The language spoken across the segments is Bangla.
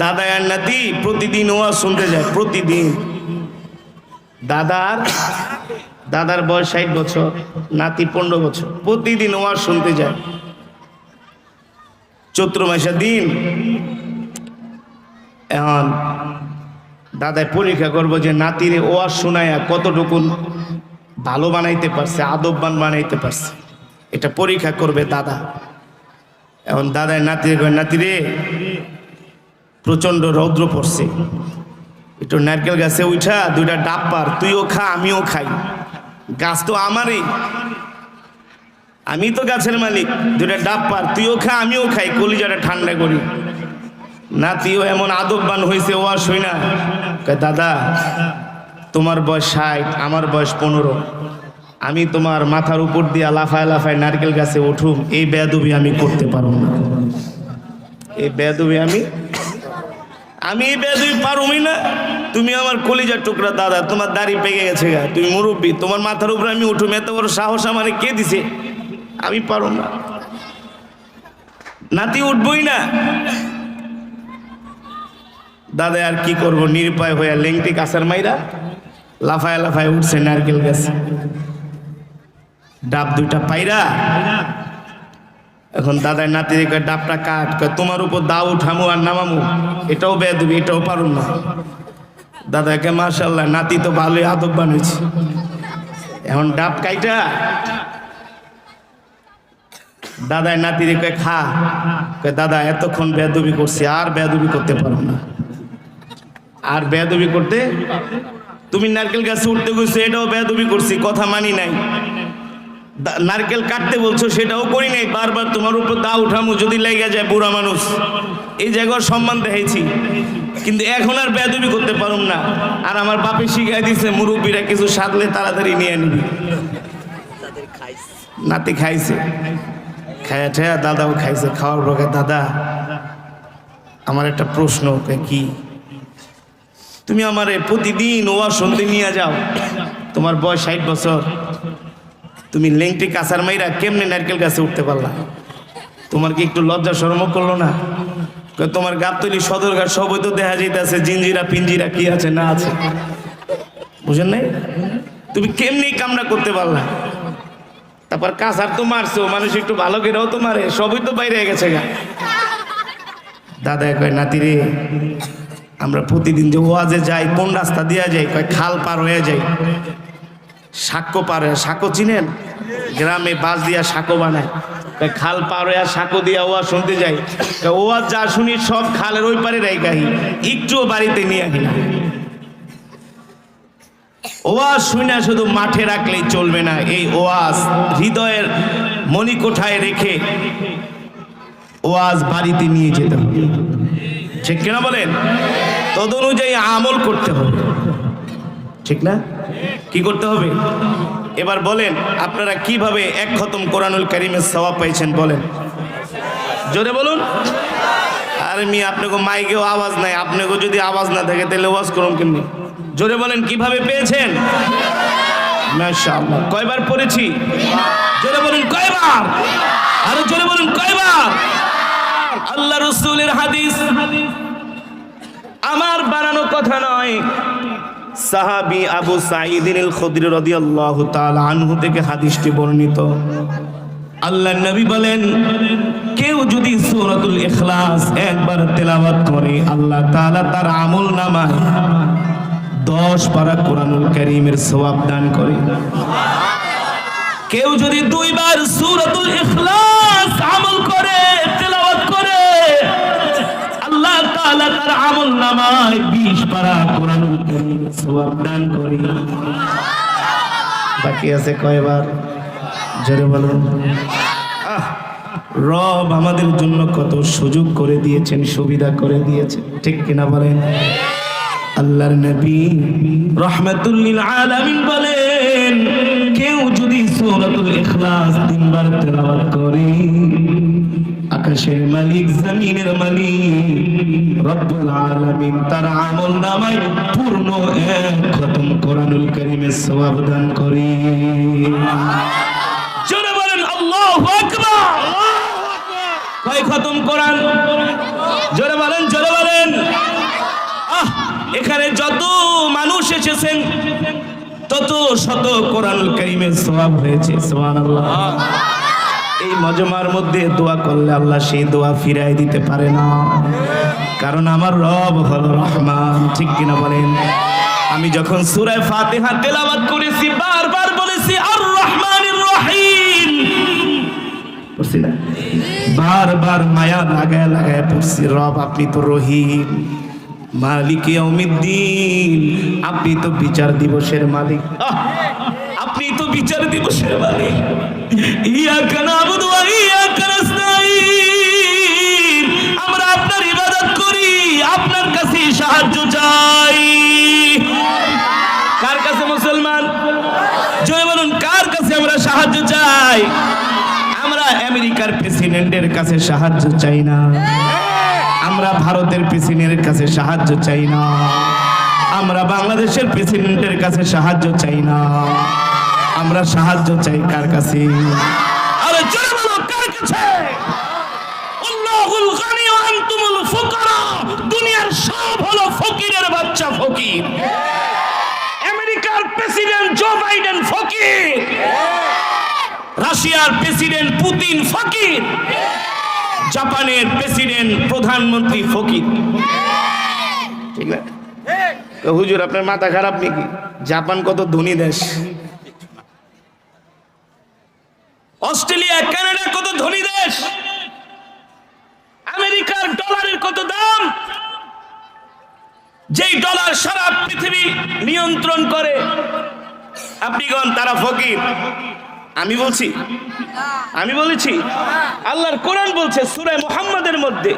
দাদা আর নাতি প্রতিদিন ওয়াজ শুনতে যায়, প্রতিদিন। দাদার দাদার বয়স ষাট বছর, নাতি পনেরো বছর, প্রতিদিন ওয়াজ শুনতে যায়। চৈত্র মাসের দিন এখন দাদায় পরীক্ষা করব যে নাতিরে ওয়াজ শোনায়া কতটুকু ভালো বানাইতে পারছে, আদববান বানাইতে পারছে। এটা পরীক্ষা করবে দাদা। এখন দাদায় নাতিরে নাতিরে প্রচণ্ড রৌদ্র পড়ছে। একটু নারকেল গাছে উঠা দুইটা ডাব পার, তুইও খা, আমিও খাই। গাছ তো আমারই। আমি তো গাছের মালিক, দুইটা ডাব পার, তুইও খা, আমিও খাই, কলিজাটা ঠান্ডা করি। না তুইও এমন আদববান হয়েছে ও আর শুই না। দাদা, তোমার বয়স ষাট, আমার বয়স পনেরো। আমি তোমার মাথার উপর দিয়ে লাফায় লাফায় নারকেল গাছে উঠুম, এই বেয়াদবি আমি করতে পারব না। এই বেয়াদবি আমি আমি এই বেয়াদবি পারুমি না। তুমি আমার কলিজার টুকরা দাদা, তোমার দাড়ি পেকে গেছে গা। তুমি মুরব্বী, তোমার মাথার উপরে আমি উঠুম, এত বড় সাহস আমার কে দিছে? আমি পারুম না। নাতি উঠবই না। দাদা, আর কি করব? নিরুপায় হইয়া লেংটি কাঁচার মাইরা লাফায় লাফায় উঠছে নারকেল গাছ। ডাব দুইটা পাইরা এখন দাদার নাতি রেখে ডাবটা কাট তোমার উপর দাও উঠামু আর নামামু। এটাও বেয়া দিবি এটাও পারুন না। দাদাকে মার্শাল্লাহ নাতি তো ভালোই আদব বানিয়েছে। এখন ডাব কাইটা। দাদায় নাতি রেখে খা। দাদা, এতক্ষণ বেদবি করছি, আর বেদবি করতে পারো না। আর বেদবি করতে তুমি নারকেল গাছে উঠতে গেছো, এটাও বেদবি করছি, কথা মানি নাই। নারকেল কাটতে বলছো সেটাও করি নাই। বারবার তোমার উপর দা উঠামো যদি লেগে যায় বুড়া মানুষ। এই জায়গার সম্মান দেখাইছি। কিন্তু এখন আর বেদবি করতে পারুম না। আর আমার বাপে শিখাই দিছে মুরব্বীরা কিছু সাধলে তাড়াতাড়ি নিয়ে নিবি। নাতি খাইছে। খায়া ঠায়া দাদাও খাইছে খাওয়ার পরে দাদা। আমার একটা প্রশ্ন কি? তুমি আমারে প্রতিদিন ওয়া শুনতে নিয়ে যাও। তোমার বয়স ষাট বছর। তুমি লেংটি কাঁচার মাইরা কেমনে নারকেল গাছে উঠতে পারলা? তোমার কি একটু লজ্জা শরম করল না? তোমার গাবতলি সদরঘাট সবই তো দেখা যাইতেছে, জিঞ্জিরা পিঞ্জিরা কি আছে, না আছে। বুঝেন নাই? তুমি কেমনি কামনা করতে পারলা? তারপর কাঁচার তো মারছো, মানুষ একটু ভালো করেও তো মারে, সবই তো বাইরে গেছে গা। দাদা কয়, নাতি রে, আমরা প্রতিদিন যে ওয়াজে যাই, কোন রাস্তা দিয়া যাই, কয়, খাল পার হয়ে যাই। সাক্ষ্য পার সাক্ষ্য চিনেন? গ্রামে বাস দিয়া সাঁকো বানায়। খাল পার হয়ে সাঁকো দিয়া ওয়া শুনতে যাই ওয়াজ যা শুনি সব খালের ওই পারে রাই গাহি একটুও বাড়িতে নিয়ে না। ওয়াজ শুনে শুধু মাঠে রাখলেই চলবে না। এই ওয়াজ হৃদয়ের মণিকোঠায় রেখে ওয়াজ বাড়িতে নিয়ে যেতে হবে। ঠিক কিনা বলেন? তদ অনুযায়ী আমল করতে হবে। ঠিক না? কি করতে হবে? এবার বলেন, আপনারা কীভাবে এক খতম কোরআনুল করিমের সওয়াব পাইছেন বলেন। জোরে বলুন। আরে মি আপনাকে মাইকেও আওয়াজ নাই, আপনাকে যদি আওয়াজ না থাকে, তাহলে ওয়াজ করুন কেমনি? জোরে বলেন, কীভাবে পেয়েছেন? কয়বার পড়েছি? জোরে বলুন, কয়বার? আরও জোরে বলুন, কয়বার? আল্লাহ রসুলের হাদিস। আমার বানানো কথা নয়। সাহাবি আবু সাঈদিন খুদরি রাদিয়াল্লাহু তাআলা আনহু থেকে হাদিসটি বর্ণিত। আল্লাহ নবী বলেন, কেউ যদি সূরাতুল ইখলাস একবার তেলাওয়াত করে, আল্লাহ তাআলা তার আমল নামায় দশ পারা কোরআনুল কারীমের সওয়াব দান করে। কেউ যদি দুইবার সূরাতুল ইখলাস আমল করে, তেলাওয়াত করে তাআলা তার আমল নামায় 20 পারা কোরআনুল সওয়াব দান করে। বাকি আছে কয়বার? জোরে বলুন। আহ, রব আমাদের জন্য কত সুযোগ করে দিয়েছেন সুবিধা করে দিয়েছেন। ঠিক কিনা বলেন? আল্লাহর নবী রহমাতুল্লিল আলামিন বলেন কেউ যদি সূরাতুল ইখলাস তিনবার তেলাওয়াত করে আকাশের মালিক, জমিনের মালিক। রব্বুল আলামিন তার আমল নামায় পূর্ণ এক খতম কোরআনুল কারীমের সওয়াব দান করে। জোরে বলেন, আল্লাহু আকবার। কয় খতম কোরআন? জোরে বলেন জোরে বলেন। আহ, এখানে যত মানুষ এসেছেন, তত শত কোরআনুল কারিমের সওয়াব হয়েছে, সুবহানাল্লাহ। এই মজমার মধ্যে দোয়া করলে আল্লাহ সেই দোয়া ফিরাই দিতে পারে না। কারণ আমার রব হলো রহমান। ঠিক কিনা বলেন? আমি যখন সূরা ফাতিহা তেলাওয়াত করেছি, বারবার বলেছি আর রহমানির রহিম বারবার মায়া লাগায় লাগায় পড়ছি, রব, আপনি তো রহিম। মালিক আপনি তো বিচার দিবসের মালিক। তো বিচার দিবসের মালিক ইয়াকা নাবুদু ওয়া ইয়াকা নাস্তাঈন আমরা আপনার ইবাদত করি, আপনার কাছে সাহায্য চাই। কার কাছে মুসলমান? জয় বলুন, কার কাছে আমরা সাহায্য চাই? আমরা আমেরিকার প্রেসিডেন্টের কাছে সাহায্য চাই না। আমরা ভারতের প্রেসিডেন্টের কাছে সাহায্য চাই না। আমরা বাংলাদেশের প্রেসিডেন্টের কাছে সাহায্য চাই না। আমরা সাহায্য চাই কার কাছে? আরে জোরে বলো, কার কাছে? আল্লাহুল দুনিয়ার সব হলো ফকিরের বাচ্চা ফকির। আমেরিকার প্রেসিডেন্ট জো বাইডেন ফকির। রাশিয়ার প্রেসিডেন্ট পুতিন ফকির। জাপানের প্রেসিডেন্ট প্রধানমন্ত্রী ফকির। ঠিক না? হুজুর, আপনার মাথা খারাপ নাকি? জাপান কত ধনী দেশ। অস্ট্রেলিয়া কানাডা কত ধনী দেশ? আমেরিকার ডলারের কত দাম? যেই ডলার সারা পৃথিবী নিয়ন্ত্রণ করে। আপনিগণ তারা ফকির। আমি বলছি, আমি বলেছি, আল্লাহর কোরআন বলছে সূরা মোহাম্মদের মধ্যে,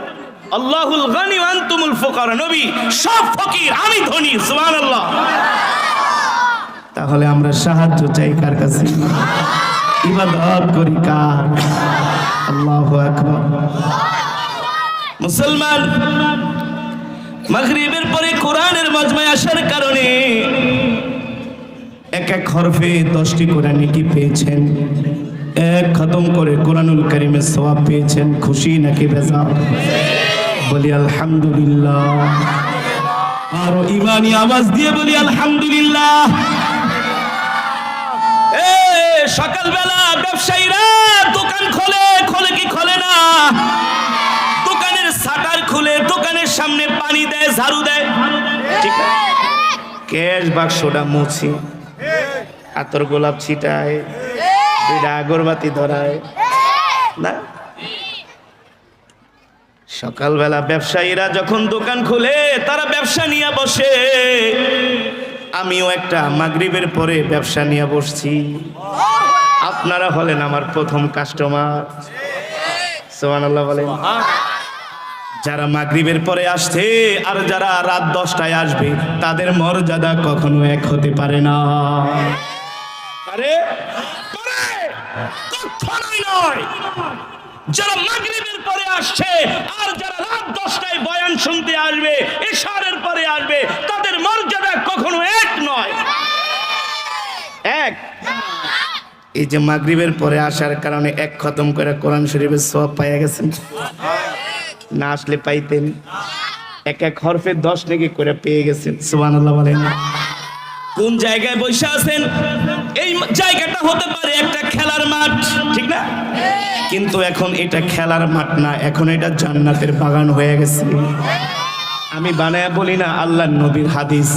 আল্লাহুল গানি আনতুমুল ফুকারা নবী, সব ফকির, আমি ধনী, সুবহানাল্লাহ। তাহলে আমরা সাহায্য চাই কার কাছে? মুসলমান, মাগরিবের পরে কোরআনের মজমায় আসার কারণে এক এক হরফে দশটি কোরআন কি পেয়েছেন? এক খতম করে কোরআনুল করিমের সওয়াব পেয়েছেন, খুশি নাকি বেজা বলি আলহামদুলিল্লাহ। আরও ইমানি আওয়াজ দিয়ে বলি আলহামদুলিল্লাহ। সকালবেলা ব্যবসায়ীরা দোকান খোলে খোলে কি খোলে না? দোকানের শাটার খুলে, দোকানের সামনে পানি দেয়, ঝাড়ু দেয়। ক্যাশ বাক্সটা মুছি, আতর গোলাপ ছিটায় আগরবাতি ধরায়। না? সকালবেলা ব্যবসায়ীরা যখন দোকান খুলে, তারা ব্যবসা নিয়ে বসে। আমিও একটা মাগরিবের পরে ব্যবসা নিয়ে বসছি। আপনারা হলেন আমার প্রথম কাস্টমার সোহানাল্লাহ বলেন। যারা মাগরিবের পরে আসছে আর যারা রাত দশটায় আসবে, তাদের মর্যাদা কখনো এক হতে পারে না? নয়। যারা মাগরিবের পরে আসছে আর যারা রাত দশটায় বয়ান শুনতে আসবে ইশারের পরে আসবে তাদের মর্যাদা কখনো এক নয় এক এই যে মাগরিবের পরে আসার কারণে এক খতম করে কোরআন শরীফের সব পাইয়া গেছেন। না আসলে পাইতেন। এক এক হরফে দশ নাকি করে পেয়ে গেছেন। সুবহানাল্লাহ বলেন কোন জায়গায় বসে আছেন? এই জায়গাটা হতে পারে একটা খেলার মাঠ ঠিক না? কিন্তু এখন এটা খেলার মাঠ না এখন এটা জান্নাতের বাগান হয়ে গেছে। আমি বানায় বলি না আল্লাহ নবীর হাদিস।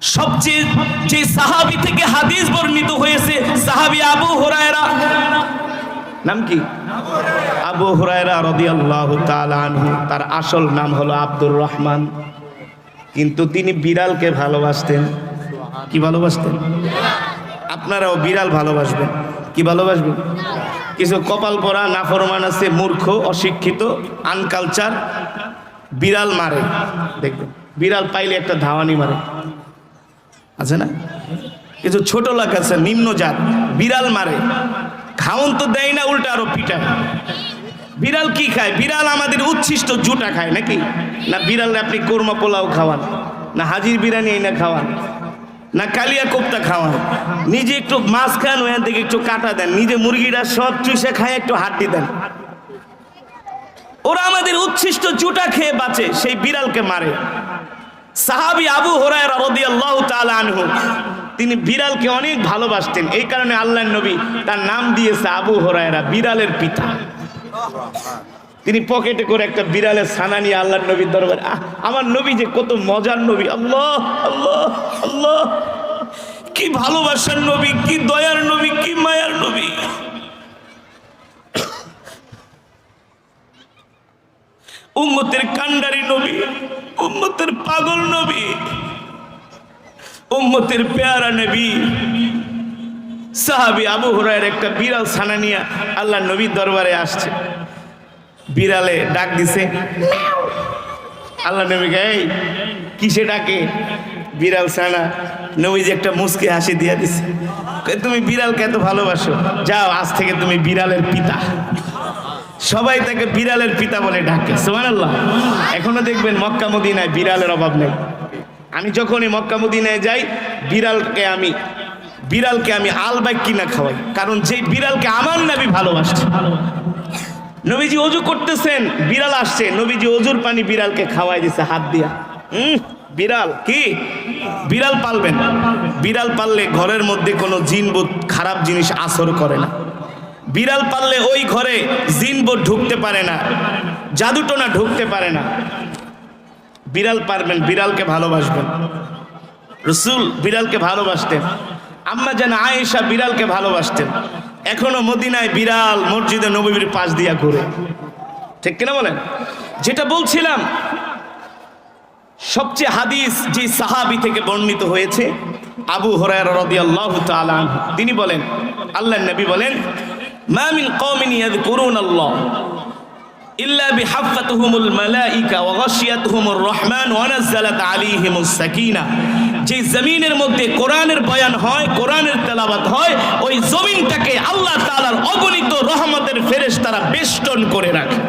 সবচেয়ে যে সাহাবি থেকে হাদিস বর্ণিত হয়েছে, সাহাবি আবু হুরায়রা। নাম কি? আবু হুরায়রা রাদিয়াল্লাহু তাআলা আনহু, তার আসল নাম হলো আব্দুর রহমান। কিন্তু তিনি বিড়ালকে ভালোবাসতেন। কি ভালোবাসতেন? আপনারাও বিড়াল ভালোবাসবেন। কি ভালোবাসবেন? কিছু কপাল পরা, নাফরমান আছে, মূর্খ, অশিক্ষিত আনকালচার বিড়াল মারে। দেখবেন, বিড়াল পাইলে একটা ধাওয়ানি মারে। আছে না? কিছু ছোট লোক আছে, নিম্ন জাত, বিড়াল মারে। খাওন তো দেয় না, উল্টা আরও পিটায়। বিড়াল কি খায়? বিড়াল আমাদের উচ্ছিষ্ট জুটা খায় নাকি? না বিড়াল আপনি কোরমা পোলাও খাওয়ান, না হাজির বিরিয়ানি এই না খাওয়ান, না কালিয়া কোপ্তা খাওয়ান। নিজে একটু মাছ খান, ওখান থেকে একটু কাটা দেন। নিজে মুরগিটা সব চুষে খায়, একটু হাড্ডি দেন। ওরা আমাদের উচ্ছিষ্ট জুটা খেয়ে বাঁচে, সেই বিড়ালকে মারে। সাহাবি আবু আনহু, তিনি বিড়ালকে অনেক ভালোবাসতেন। এই কারণে আল্লাহর নবী তার নাম দিয়েছে আবু হরায়রা, বিড়ালের পিতা। তিনি পকেটে করে একটা বিড়ালের ছানা নিয়ে আল্লাহর নবীর দরবারে আমার নবী যে কত মজার নবী, আল্লাহ আল্লাহ আল্লাহ। কি ভালোবাসার নবী, কি দয়ার নবী, কি মায়ার নবী। উম্মতের কান্ডারি নবী, উম্মতের পাগল নবী, উম্মতের পেয়ারা নবী। সাহাবি আবু হুরায়ের একটা বিড়াল ছানা নিয়ে আল্লাহ নবীর দরবারে আসছে। বিড়ালে ডাক দিছে আল্লাহ নবীকে, এই, কিসে ডাকে? বিড়াল ছানা নবীজি একটা মুসকে হাসি দিয়া দিছে। তুমি বিড়ালকে এত ভালোবাসো? যাও, আজ থেকে তুমি বিড়ালের পিতা। সবাই তাকে বিড়ালের পিতা বলে ডাকে। সুবহানাল্লাহ। এখনও দেখবেন মক্কা মদিনায় বিড়ালের অভাব নেই। আমি যখনই মক্কা মদিনায় যাই, বিড়ালকে আমি বিড়ালকে আমি আলবাইক কিনা খাওয়াই। কারণ যেই বিড়ালকে আমার নাবি ভালোবাসছে। নবীজি অজু করতেছেন, বিড়াল আসছে। নবীজি অজুর পানি বিড়ালকে খাওয়াই দিছে, হাত দিয়া। হুম বিড়াল কি? বিড়াল পালবেন। বিড়াল পাললে ঘরের মধ্যে কোনো জিনবোধ খারাপ জিনিস আসর করে না। বিড়াল পাললে ওই ঘরে জিনবোধ ঢুকতে পারে না, জাদুটোনা ঢুকতে পারে না। বিড়াল পারবেন, বিড়ালকে ভালোবাসবেন। রসুল বিড়ালকে ভালোবাসতেন। আম্মা যেন আয়েশা বিড়ালকে ভালোবাসতেন। এখনও মদিনায় বিড়াল মসজিদে নবীর পাশ দিয়া ঘুরে। ঠিক কিনা বলেন? যেটা বলছিলাম, সবচেয়ে হাদিস যে সাহাবি থেকে বর্ণিত হয়েছে, আবু হরায়রা রাদিয়াল্লাহু তাআলা আনহু। তিনি বলেন, আল্লাহর নবী বলেন মা মিন কওমিন ইয়াযকুরুনাল্লাহ ইল্লা বিহাফাতুহুমুল মালাইকা ওয়া গাশিয়াতুহুমুর রহমান ওয়া নাযালাত আলাইহিমুস সাকিনা। যে জমিনের মধ্যে কোরআনের বয়ান হয়, কোরআনের তেলাওয়াত হয়, ওই জমিনটাকে আল্লাহ তাআলার অগণিত রহমতের ফেরেশতারা বেষ্টন করে রাখে।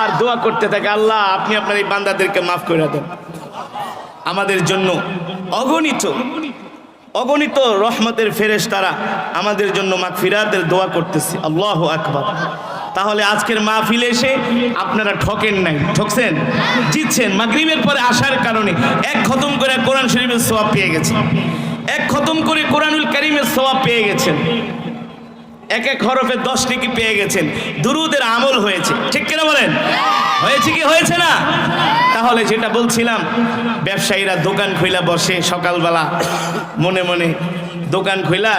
আর দোয়া করতে থাকে, আল্লাহ, আপনি আপনার এই বান্দাদেরকে মাফ করে দেন। আমাদের জন্য অগণিত অগণিত রহমতের ফেরেস তারা আমাদের জন্য মাগফিরাতের দোয়া করতেছে। আল্লাহ আকবর। তাহলে আজকের মাহফিলে এসে আপনারা ঠকেন নাই। ঠকছেন? জিতছেন। মাগরিবের পরে আসার কারণে এক খতম করে কোরআন শরীফের সোয়াব পেয়ে গেছে এক খতম করে কোরআনুল করিমের সোয়াব পেয়ে গেছেন। এক এক হরফে দশ টিকি পেয়ে গেছেন। দুরুদের আমল হয়েছে। ঠিক কিনা বলেন? হয়েছে কি, হয়েছে না? তাহলে যেটা বলছিলাম, ব্যবসায়ীরা দোকান খুইলা বসে সকালবেলা, মনে মনে দোকান খুইলা,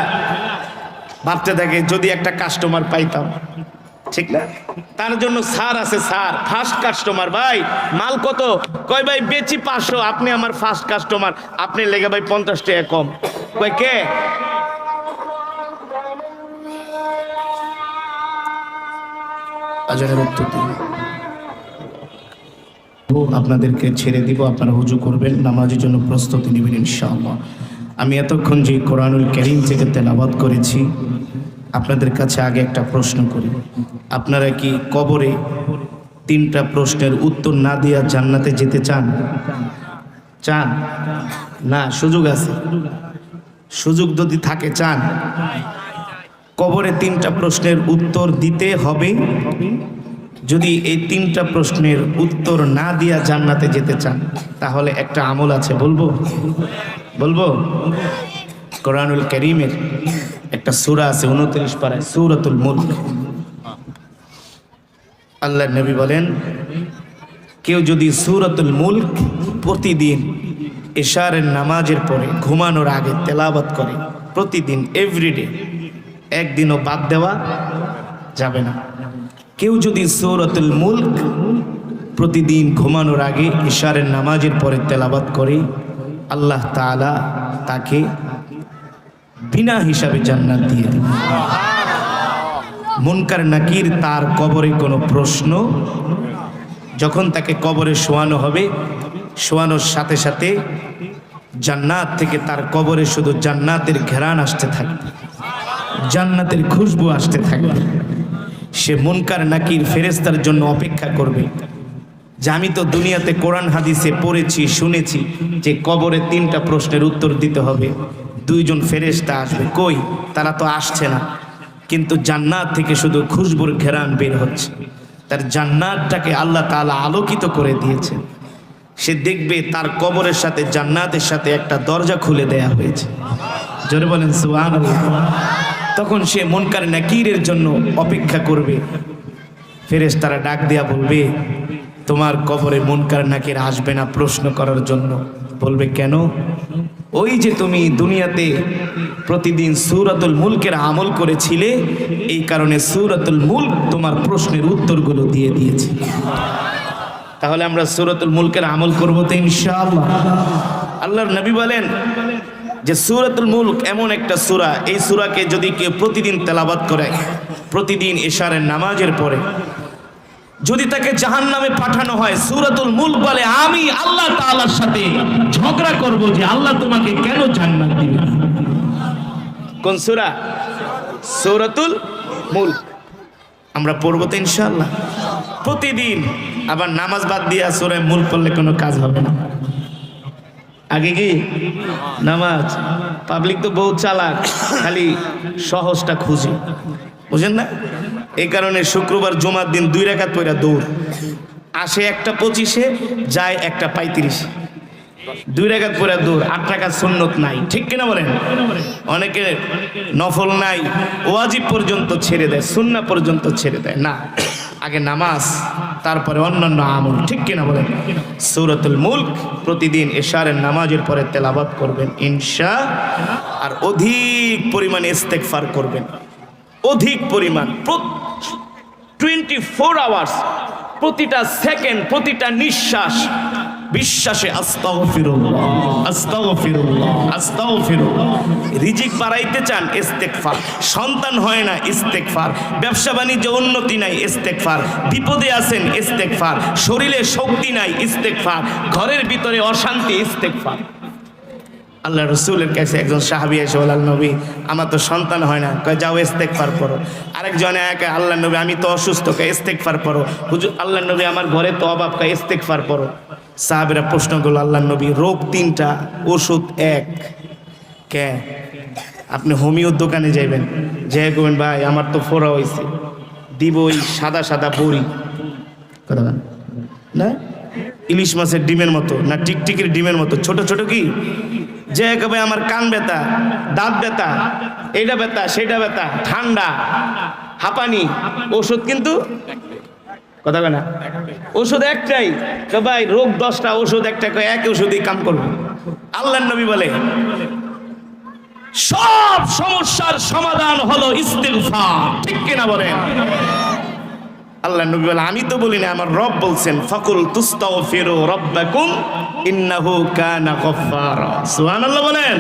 ভাবতে থাকে, যদি একটা কাস্টমার পাইতাম। ঠিক না? তার জন্য সার আছে সার। ফার্স্ট কাস্টমার ভাই, মাল কত? কয়, ভাই, বেচি পাঁচশো, আপনি আমার ফার্স্ট কাস্টমার আপনি লেগে ভাই পঞ্চাশ টাকা কম। কয়, কে? আজানের উত্তর দিন। আপনাদেরকে ছেড়ে দিব, আপনারা হুজু করবেন, নামাজের জন্য প্রস্তুতি নেবেন ইনশাআল্লাহ। আমি এতক্ষণ যে কোরআনুল করিম থেকে তেলাবাদ করেছি, আপনাদের কাছে আগে একটা প্রশ্ন করি। আপনারা কি কবরে তিনটা প্রশ্নের উত্তর না দিয়া জান্নাতে যেতে চান? চান? না, সুযোগ আছে। সুযোগ যদি থাকে, চান। কবরে তিনটা প্রশ্নের উত্তর দিতে হবে। যদি এই তিনটা প্রশ্নের উত্তর না দিয়া জান্নাতে যেতে চান, তাহলে একটা আমল আছে, বলব? বলব? কোরআনুল করিমের একটা সূরা আছে, উনত্রিশ পাড়ায় সূরাতুল মুলক। আল্লাহ নবী বলেন, কেউ যদি সূরাতুল মুলক প্রতিদিন এশারের নামাজের পরে ঘুমানোর আগে তেলাওয়াত করে, প্রতিদিন এভরিডে একদিনও বাদ দেওয়া যাবে না। কেউ যদি সৌরতুল মুলক প্রতিদিন ঘুমানোর আগে ইশারের নামাজের পরে তেলাবাত করে, আল্লাহ তাআলা তাকে বিনা হিসাবে জান্নাত দিয়ে দেবে। মুনকার নাকির তার কবরে কোনো প্রশ্ন, যখন তাকে কবরে শোয়ানো হবে, শোয়ানোর সাথে সাথে জান্নাত থেকে তার কবরে শুধু জান্নাতের ঘেরান আসতে থাকবে। জান্নাতের খুশবু আসতে থাকবে। সে মুনকার নাকির ফেরেস্তার জন্য অপেক্ষা করবে। যে আমি তো দুনিয়াতে কোরআন হাদিসে পড়েছি, শুনেছি যে কবরে তিনটা প্রশ্নের উত্তর দিতে হবে। দুইজন ফেরেস্তা আসবে। কই? তারা তো আসছে না। কিন্তু জান্নাত থেকে শুধু খুশবুর ঘেরান বের হচ্ছে। তার জান্নাতটাকে আল্লাহ তাআলা আলোকিত করে দিয়েছে। সে দেখবে তার কবরের সাথে, জান্নাতের সাথে একটা দরজা খুলে দেয়া হয়েছে। জোরে বলেন সুহান তখন সে মনকার নাকিরের জন্য অপেক্ষা করবে। ফেরেস তারা ডাক দিয়া বলবে, তোমার কবরে মনকার নাকির আসবে না প্রশ্ন করার জন্য। বলবে, কেন? ওই যে তুমি দুনিয়াতে প্রতিদিন সুরাতুল মুলকের আমল করেছিলে, এই কারণে সুরাতুল মুলক তোমার প্রশ্নের উত্তরগুলো দিয়ে দিয়েছে। তাহলে আমরা সুরাতুল মুলকের আমল করব তো ইনশাআল্লাহ। আল্লাহর নবী বলেন যে সুরাতুল মুলক এমন একটা সুরা, এই সুরাকে যদি কেউ প্রতিদিন তেলাবাত করে, প্রতিদিন এশারের নামাজের পরে, যদি তাকে জাহান নামে পাঠানো হয়, সুরাতুল মুলক বলে, আমি আল্লাহ তাআলার সাথে ঝগড়া করব যে আল্লাহ তোমাকে কেন জান্নাত দিবে কোন সূরা? সূরাতুল মুলক। আমরা পড়ব তো ইনশাআল্লাহ। প্রতিদিন আবার নামাজ বাদ দিয়ে সুরায় মূল পড়লে কোনো কাজ হবে না। আগে কি? নামাজ। পাবলিক তো বহু চালাক, খালি সহজটা খুঁজে। বুঝেন না? এই কারণে শুক্রবার জমার দিন দুই রেখাত পয়রা দৌড়। আসে একটা পঁচিশে, যায় একটা পঁয়ত্রিশে। দুই রেখাত পরে দূর আট টাকা সুন্নত নাই। ঠিক কিনা বলেন? অনেকে নফল নাই, ওয়াজিব পর্যন্ত ছেড়ে দেয়, সুন্না পর্যন্ত ছেড়ে দেয়। না, আগে নামাজ তারপরে অন্যান্য আমল, ঠিক কিনা বলেন? সুরতুল মুল্ক প্রতিদিন এশারের নামাজের পরে তেলাবাত করবেন, ইনশা আর অধিক পরিমাণে ইস্তেকফার করবেন। অধিক পরিমাণ টোয়েন্টি ফোর আওয়ার্স প্রতিটা সেকেন্ড প্রতিটা নিঃশ্বাস বিশ্বাসে আস্তাও ফিরুল্লাহ আস্তাও ফিরুল্লাহ আস্তাও রিজিক বাড়াইতে চান ইস্তেকফার সন্তান হয় না ইস্তেকফার ব্যবসা বাণিজ্য উন্নতি নাই ইস্তেকফার বিপদে আছেন ইস্তেকফার শরীরে শক্তি নাই ইস্তেকফার ঘরের ভিতরে অশান্তি ইস্তেকফার আল্লাহ রসুলের কাছে একজন সাহাবি এসে বলাল নবী, আমার তো সন্তান হয় না। কয়, যাও ইস্তেকফার পড়ো আরেকজনে একে, আল্লাহ নবী, আমি তো অসুস্থ কে ইস্তেকফার পড়ো হুজুর, আল্লাহ নবী, আমার ঘরে তো অভাব কে ইস্তেকফার পড়ো সাহাবিরা প্রশ্ন করল আল্লাহ নবী রোগ তিনটা, ওষুধ এক। কে? আপনি হোমিওর দোকানে যাইবেন যে করবেন ভাই, আমার তো ফোরা হয়েছে দিব ওই সাদা সাদা বড়ি। কথা। না? ইলিশ মাছের ডিমের মতো না টিকটিকির ডিমের মতো? ছোট ছোট কি? যে কবে আমার কান ব্যথা, দাঁত ব্যথা এইটা ব্যথা, সেটা ব্যথা, ঠান্ডা, হাঁপানি, ওষুধ কিন্তু কথা না? ওষুধ একটাই। ভাই, রোগ দশটা ওষুধ একটা এক ওষুধই কাম করবে। আল্লাহ নবী বলে, সব সমস্যার সমাধান হলো ইস্তেগফার। ঠিক কিনা বলেন? আল্লাহ নবী বলে, আমি তো বলি না, আমার রব বলছেন, ফাকুল তুস্তাও ফিরো রব্বাকুম ইন্নাহু কানা গফফারা। সুবহানাল্লাহ বলেন।